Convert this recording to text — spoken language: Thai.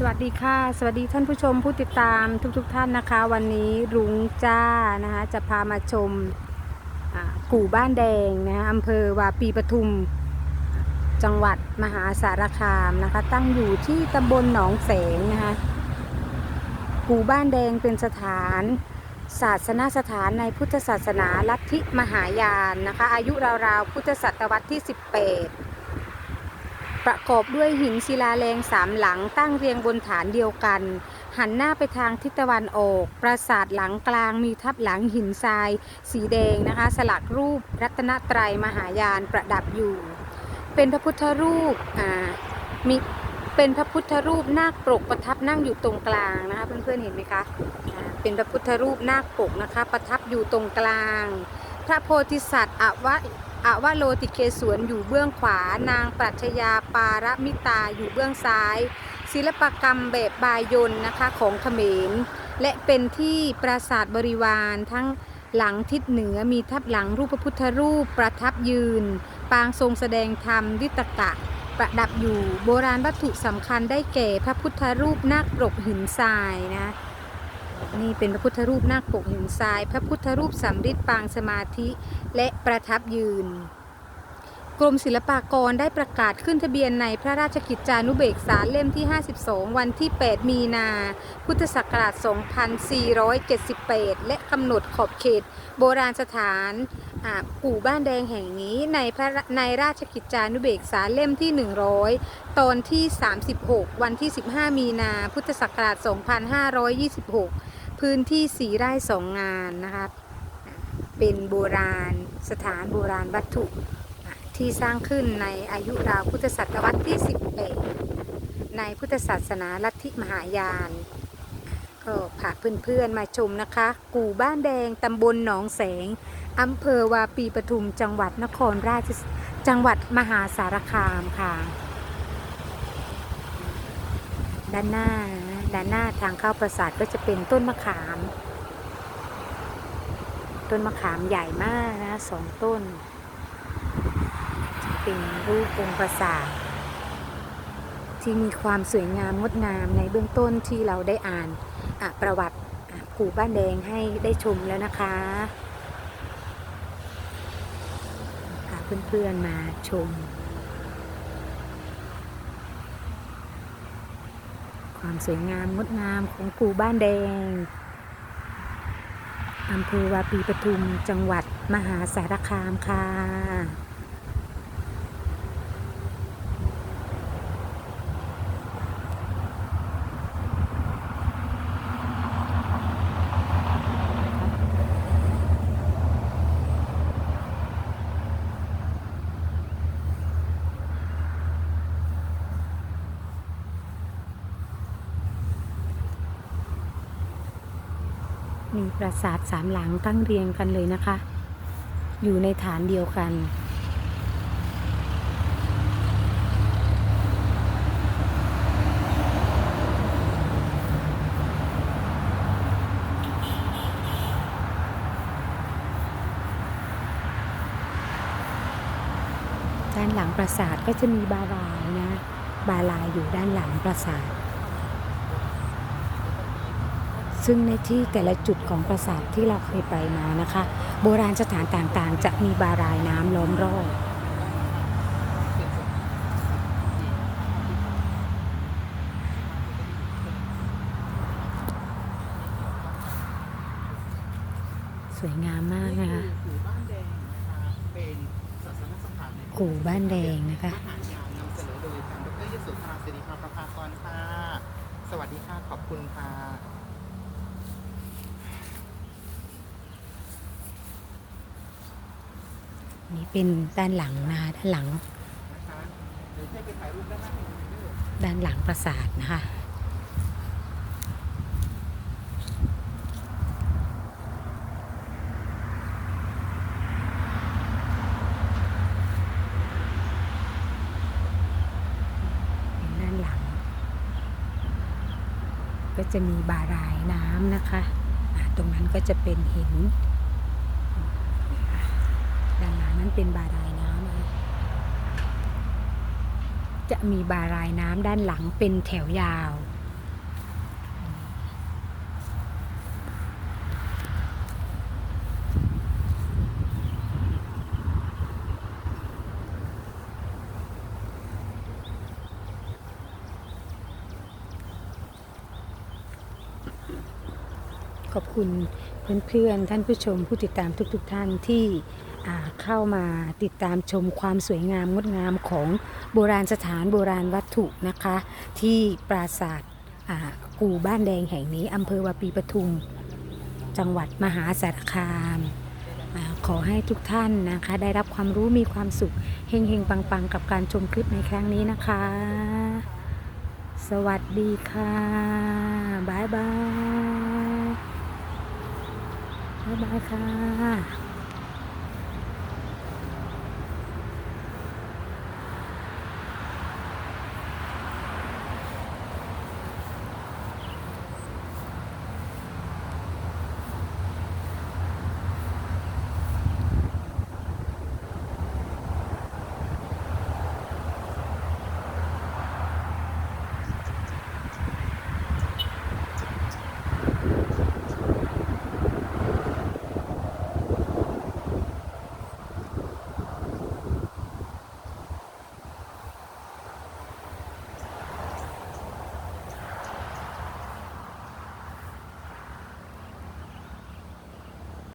สวัสดีค่ะ สวัสดีท่านผู้ชมผู้ติดตามทุกๆทท่านนะคะ วันนี้รุ้งจ้านะคะจะพามาชมกู่บ้านแดงนะคะอำเภอวาปีปทุม จังหวัดมหาสารคามนะคะ ตั้งอยู่ที่ตำบลหนองแสงนะคะกู่บ้านแดงเป็นสถาน ศาสนาสถานในพุทธศาสนาลัทธิมหายานนะคะ อายุราวๆพุทธศตวรรษที่ 18 ประกอบด้วยหินศิลาแรงสามหลังตั้งเรียงบนฐานเดียวกัน หันหน้าไปทางทิศตะวันออก ปราสาทหลังกลางมีทับหลังหินทราย สีแดงนะคะ สลักรูปรัตนตรัยมหายานประดับอยู่ เป็นพระพุทธรูปอ่ามีเป็นพระพุทธรูปนาคปกประทับนั่งอยู่ตรงกลางนะคะเพื่อนๆเห็นไหมคะเป็นพระพุทธรูปนาคปกนะคะ ประทับอยู่ตรงกลาง พระโพธิสัตว์อวะ อวโลติเคสวนอยู่เบื้องขวา นางปรัชญาปารมิตาอยู่เบื้องซ้าย ศิลปกรรมแบบบายนนะคะของเขมร และเป็นที่ปราสาทบริวารทั้งหลังทิศเหนือมีทับหลังรูปพระพุทธรูปประทับยืน ปางทรงแสดงธรรมดิตกะประดับอยู่โบราณวัตถุสำคัญได้แก่พระพุทธรูปนาคปรกหินทรายนะ นี่เป็นพระพุทธรูปนาคปกหินทราย พระพุทธรูปสำริดปางสมาธิ และประทับยืน กรมศิลปากรได้ประกาศขึ้นทะเบียนในพระราชกิจจานุเบกษาเล่มที่ 52 วันที่ 8 มีนา พุทธศักราช 2478 และกำหนดขอบเขต โบราณสถาน กู่บ้านแดงแห่งนี้ในพระในราชกิจจานุเบกษาเล่มที่ 100 ตอนที่ 36 วันที่ 15 มีนาพุทธศักราช 2526 พื้นที่สีไร่สองงานนะคะเป็นโบราณสถานโบราณวัตถุที่สร้างขึ้นในอายุราวพุทธศตวรรษที่ 18 ในพุทธศาสนาลัทธิมหายาน ก็พาเพื่อนๆมาชมนะคะ กู่บ้านแดงตำบลหนองแสง อำเภอวาปีปทุมจังหวัดนครราชสจังหวัดมหาสารคามค่ะ ด้านหน้าด้านหน้าทางเข้าปราสาทก็จะเป็นต้นมะขาม ต้นมะขามใหญ่มากนะสองต้นจะเป็นรูปองค์ปราสาทที่มีความสวยงามงดงามในเบื้องต้นที่เราได้อ่านประวัติอะกู่บ้านแดงให้ได้ชมแล้วนะคะพา เพื่อนๆมาชม ความสวยงามงดงามของกูบ้านแดงอำเภอวาปีปทุมจังหวัดมหาสารคามค่ะ มีปราสาทสามหลังตั้งเรียงกันเลยนะคะ อยู่ในฐานเดียวกัน ด้านหลังปราสาทก็จะมีบาลายนะ บาลายอยู่ด้านหลังปราสาท ซึ่งในที่แต่ละจุดของปราสาทที่เราเคยไปมานะคะ โบราณสถานต่างๆ จะมีบารายน้ำล้อมรอบสวยงามมากนะคะกู่บ้านแดงนะคะเป็นศาสนสถานในกู่บ้านแดงนะคะอาหารงานนำเสนอโดยท่านดรยศุธาสิริภาประภากรค่ะสวัสดีค่ะ ขอบคุณค่ะ นี่เป็นด้านหลังนะคะด้านหลัง ด้านหลังปราสาทนะคะด้านหลังก็จะมีบารายน้ำนะคะ ตรงนั้นก็จะเป็นหิน นั้นเป็นบารายน้ำจะมีบารายน้ำด้านหลังเป็นแถวยาว ขอบคุณเพื่อนๆท่านผู้ชมผู้ติดตามทุกๆทท่านที่ เข้ามาติดตามชมความสวยงามงดงามของโบราณสถานโบราณวัตถุนะคะ ที่ปราสาทกู่บ้านแดงแห่งนี้อำเภอวาปีปทุม จังหวัดมหาสารคามอขอให้ทุกท่านนะคะ ได้รับความรู้มีความสุขเฮงเฮงๆ ปังๆ กับการชมคลิปในครั้งนี้นะคะ สวัสดีค่ะบายบายบายบายค่ะ